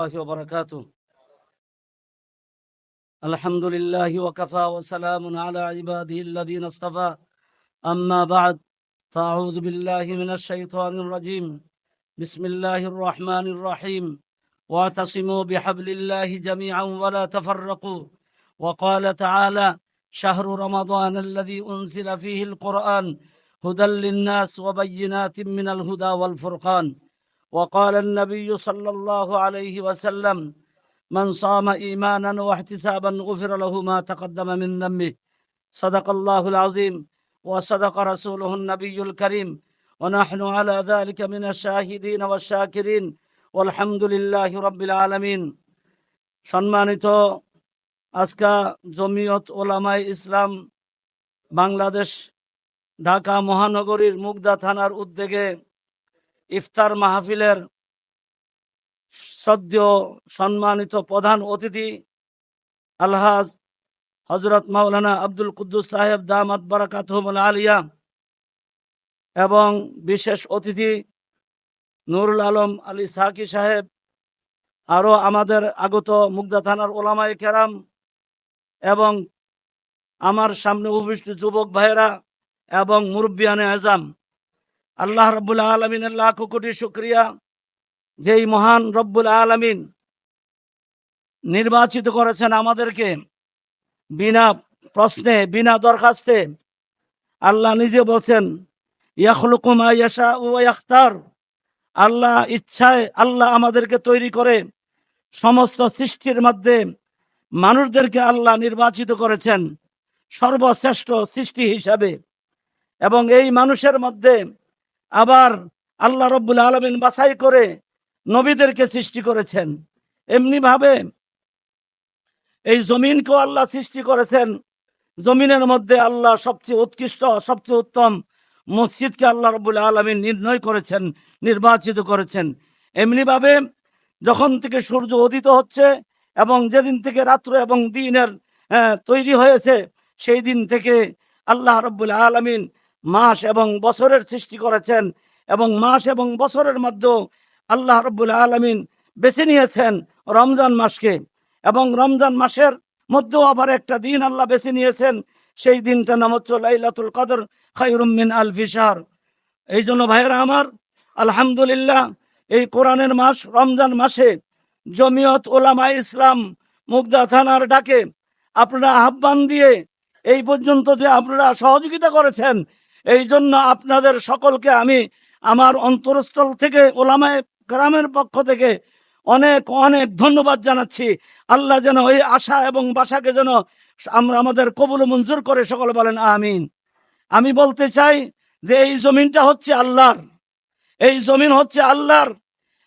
الله وبركاته. الحمد لله وكفى وسلام على عباده الذين اصطفى. أما بعد فأعوذ بالله من الشيطان الرجيم. بسم الله الرحمن الرحيم. واعتصموا بحبل الله جميعا ولا تفرقوا. وقال تعالى شهر رمضان الذي أنزل فيه القرآن هدى للناس وبينات من الهدى والفرقان. وقال النبي صلى الله عليه وسلم من صام ايمانا واحتسابا غفر له ما تقدم من ذنبه صدق الله العظيم وصدق رسوله النبي الكريم ونحن على ذلك من الشاهدين والشاكرين والحمد لله رب العالمين সম্মানিত আজকা জমিয়ত ওলামাই ইসলাম বাংলাদেশ ঢাকা মহানগরীর মুগদা থানার উদ্যোগে ইফতার মাহফিলের শ্রদ্ধেয় সম্মানিত প্রধান অতিথি আলহাজ হজরত মাওলানা আব্দুল কুদ্দুস সাহেব দামাত বারাকাতহমুল আলিয়া এবং বিশেষ অতিথি নুরুল আলম আলী সাকি সাহেব আরও আমাদের আগত মুগদা থানার ওলামাই কেরাম এবং আমার সামনে উপবিষ্ট যুবক ভাইয়েরা এবং মুরব্বিয়ানে আজাম। আল্লাহ রব্বুল আলমিনের লাখ কোটি শুক্রিয়া। যেই মহান রব্বুল আলমিন নির্বাচিত করেছেন আমাদেরকে বিনা প্রশ্নে, বিনা দরখাস্তে, আল্লাহ নিজে বলছেন ইয়াখলুকুমা ইয়াশা ও ইয়াখতার। আল্লাহ ইচ্ছায় আল্লাহ আমাদেরকে তৈরি করে সমস্ত সৃষ্টির মধ্যে মানুষদেরকে আল্লাহ নির্বাচিত করেছেন সর্বশ্রেষ্ঠ সৃষ্টি হিসাবে। এবং এই মানুষের মধ্যে আবার আল্লাহ রব্বুল আলমিন বাছাই করে নবীদেরকে সৃষ্টি করেছেন। এমনি ভাবে এই জমিনকেও আল্লাহ সৃষ্টি করেছেন। জমিনের মধ্যে আল্লাহ সবচেয়ে উৎকৃষ্ট সবচেয়ে উত্তম মসজিদকে আল্লাহ রব্বুল আলমিন নির্ণয় করেছেন নির্বাচিত করেছেন। এমনি ভাবে যখন থেকে সূর্য উদিত হচ্ছে এবং যেদিন থেকে রাত্র এবং দিনের আহ, তৈরি হয়েছে সেই দিন থেকে আল্লাহ রব্বুল আলমিন মাস এবং বছরের সৃষ্টি করেছেন এবং মাস এবং বছরের মধ্যেও আল্লাহ রব্বুল আলমিন বেছে নিয়েছেন রমজান মাসকে। এবং রমজান মাসের মধ্যেও আবার একটা দিন আল্লাহ বেছে নিয়েছেন, সেই দিনটা নাম হচ্ছে লাইলাতুল কদর খাইরুমিন আল ফিসার এই জন্য ভাইয়েরা আমার, আলহামদুলিল্লাহ, এই কোরআনের মাস, রমজান মাসে জমিয়ত ওলামা ইসলাম মুগদা থানার ডাকে আপনারা আহ্বান দিয়ে এই পর্যন্ত যে আপনারা সহযোগিতা করেছেন এই জন্য আপনাদের সকলকে আমি আমার অন্তরস্থল থেকে ওলামায় গ্রামের পক্ষ থেকে অনেক অনেক ধন্যবাদ জানাচ্ছি। আল্লাহ যেন ওই আশা এবং বাসাকে যেন আমরা আমাদের কবুল মঞ্জুর করে সকল বলেন আমিন। আমি বলতে চাই যে এই জমিনটা হচ্ছে আল্লাহর। এই জমিন হচ্ছে আল্লাহর।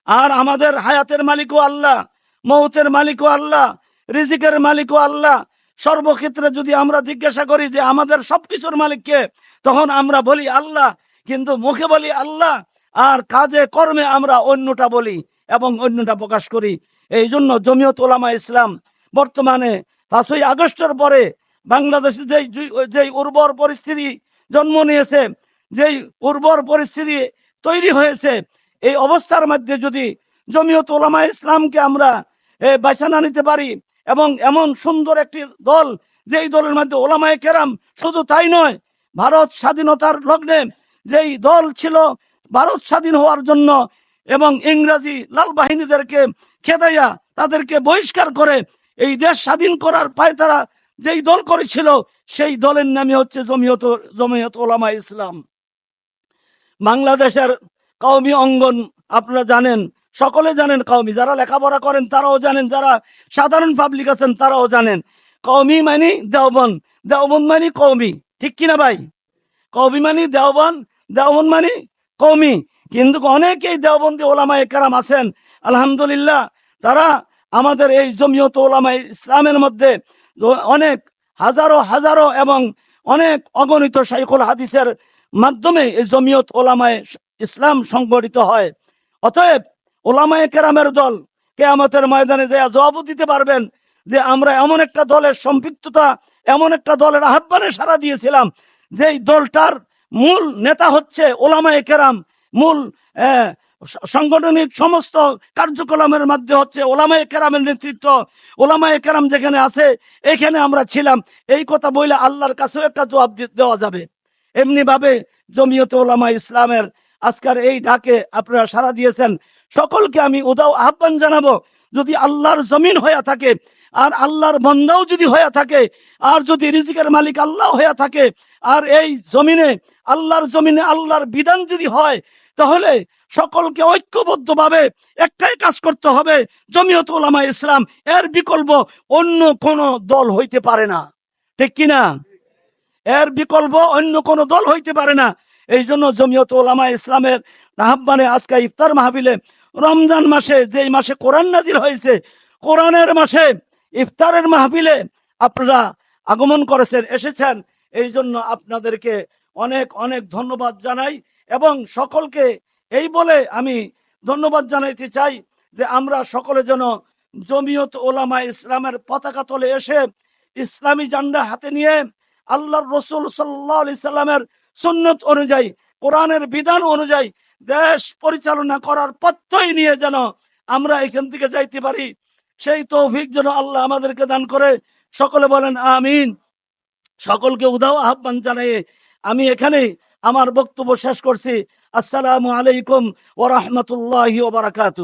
আর আমাদের হায়াতের মালিকও আল্লাহ, মৌতের মালিকও আল্লাহ, রিজিকের মালিকও আল্লাহ। সর্বক্ষেত্রে যদি আমরা জিজ্ঞাসা করি যে আমাদের সবকিছুর মালিককে তখন আমরা বলি আল্লাহ, কিন্তু মুখে বলি আল্লাহ, আর কাজে কর্মে আমরা অন্যটা বলি এবং অন্যটা প্রকাশ করি। এই জন্য জমিয়ত ওলামা ইসলাম বর্তমানে পাঁচই আগস্টের পরে বাংলাদেশে যেই যেই উর্বর পরিস্থিতি জন্ম নিয়েছে, যেই উর্বর পরিস্থিতি তৈরি হয়েছে, এই অবস্থার মধ্যে যদি জমিয়ত ওলামা ইসলামকে আমরা বাঁচানা নিতে পারি এবং এমন সুন্দর একটি দল, যেই দলের মধ্যে ওলামায় কেরাম শুধু তাই নয়, ভারত স্বাধীনতার লগ্নে যেই দল ছিল, ভারত স্বাধীন হওয়ার জন্য এবং ইংরেজি লাল বাহিনীদেরকে খেদাইয়া তাদেরকে বহিষ্কার করে এই দেশ স্বাধীন করার পায় তারা যেই দল করেছিল, সেই দলের নামে হচ্ছে জমিয়ত জমিয়ত ওলামা ইসলাম। বাংলাদেশের কওমি অঙ্গন আপনারা জানেন সকলে জানেন কওমি, যারা লেখাপড়া করেন তারাও জানেন, যারা সাধারণ পাবলিক আছেন তারাও জানেন। কওমি মানে দেওবন দেওবন মানে কওমি, ঠিক কিনা ভাই? কওমি মানে দেওবন দেওবন মানে কওমি। কিন্তু অনেকেই দেওবন্দি ওলামা একরাম আছেন। আলহামদুলিল্লাহ, তারা আমাদের এই জমিয়ত ওলামা ইসলামের মধ্যে অনেক হাজারো হাজারো এবং অনেক অগণিত শাইখুল হাদিসের মাধ্যমে এই জমিয়ত ওলামায় ইসলাম সংগঠিত হয়। অতএব ওলামায়ে কেরামের দল কেয়ামতের ময়দানে যে জবাব দিতে পারবেন যে আমরা এমন একটা দলের সম্পৃক্ততা, এমন একটা দলের আহ্বানে সারা দিয়েছিলাম যে দলটার মূল নেতা হচ্ছে ওলামায়ে কেরাম, মূল সাংগঠনিক সমস্ত কার্যক্রমের মধ্যে হচ্ছে ওলামায়ে কেরামের নেতৃত্ব। ওলামায়ে কেরাম যেখানে আছে, এখানে আমরা ছিলাম। এই কথা বলে আল্লাহর কাছেও একটা জবাব দেওয়া যাবে। এমনি ভাবে জমিয়ত ওলামা ইসলামের আজকের এই ডাকে আপনারা সাড়া দিয়েছেন। সকলকে আমি উদাও আহ্বান জানাব, যদি আল্লাহর জমিন হয়ে থাকে, আর আল্লাহর বন্দাও যদি হয়ে থাকে, আর যদি রিজিকের মালিক আল্লাহ হয়ে থাকে, আর এই জমিনে, আল্লাহর জমিনে আল্লাহর বিধান যদি হয়, তাহলে সকলকে ঐক্যবদ্ধভাবে একটাই কাজ করতে হবে জমিয়ত ওলামা ইসলাম, এর বিকল্প অন্য কোন দল হইতে পারে না। ঠিক কিনা? এর বিকল্প অন্য কোন দল হইতে পারে না। এই জন্য জমিয়ত ওলামা ইসলামের আহ্বানে আজকে ইফতার মাহবিলে রমজান মাসে, যেই মাসে কোরআন নাজির হয়েছে, কোরআনের মাসে, ইফতারের মাহফিলে আপনারা আগমন করেছেন, এসেছেন। এই জন্য আপনাদেরকে অনেক অনেক ধন্যবাদ জানাই এবং সকলকে এই বলে আমি ধন্যবাদ জানাইতে চাই যে আমরা সকলে যেন জমিয়ত ওলামা ইসলামের পতাকা তলে এসে ইসলামী জান্ডা হাতে নিয়ে আল্লাহর রসুল সাল্লাহ সাল্লামের সুন্নত অনুযায়ী, কোরআনের বিধান অনুযায়ী দেশ পরিচালনা করার পথ্যই নিয়ে যেন আমরা এখান থেকে যাইতে পারি। সেই তৌফিক যেন আল্লাহ আমাদেরকে দান করে। সকলে বলেন, আমিন। সকলকে উদাও আহ্বান জানাই আমি এখানে আমার বক্তব্য শেষ করছি। আসসালামু আলাইকুম ওরহমতুল্লাহ ওবরাকাতু